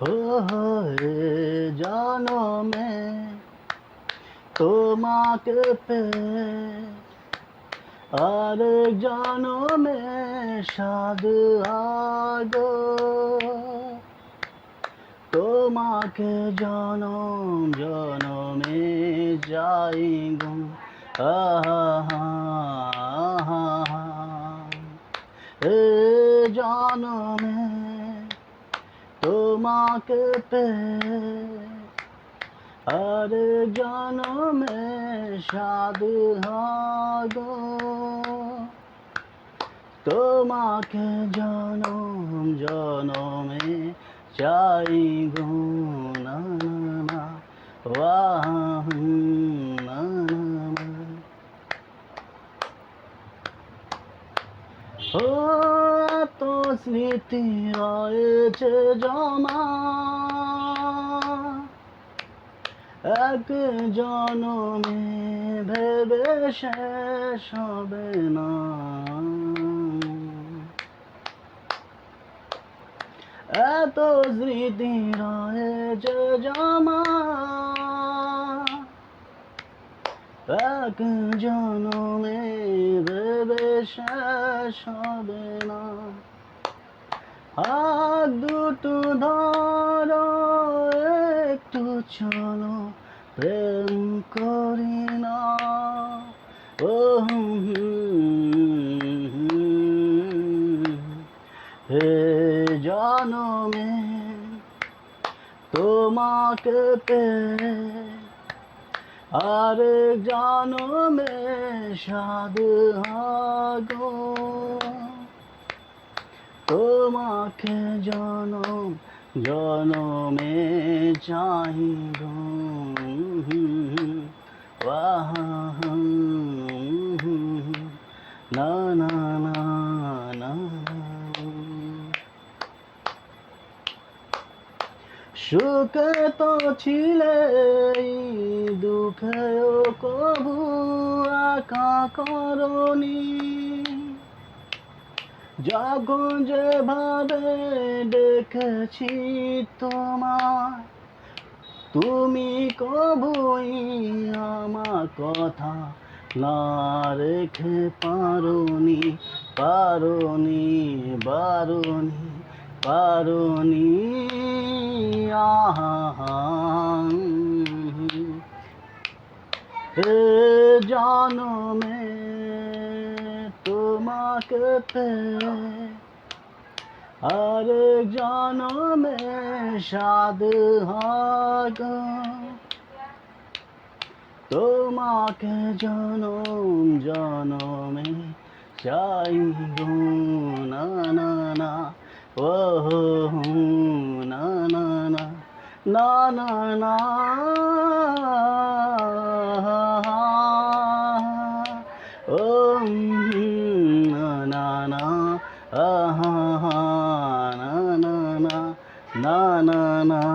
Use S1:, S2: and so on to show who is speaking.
S1: ও এ জনমে তোমাকে পে, আর জনমে সাদ আগো, তোমাকে জনম জনমে যাই গো। আহা। এ জনমে তোমাকে পে আর জনমে সাদ গো। তোমাকে জনম জনমে চাই গো না না ও তো স্মৃতি রয়েছে জমা। এক জনমে ভেবে শেষ হবে না। এত স্মৃতি রয়েছে জমা। এক জনমে ভেবে শেষ হবে না। হাত দুটো ধরো, একটু চলো, প্রেম করি না ও। হে জনমে তোমাকে পেয়ে আর জনমে সাদ গো তোমাকে জনম, জনমে ওয়াহ না না না না সুখে তো ছিলে দুঃখেও কবু আকা করনি। যখন যেভাবে দেখেছি তোমার তুমি কবই আমার কথা না রেখে পারোনি পারোনি বারোনি পারোনি, আহা, হে। জনমে তোমাকে পেয়ে আর জনমে সাদ হাগ। তোমাকে জনম, জনমে চাই গো, না না না, ও না না না না না না। আহা না না না না না না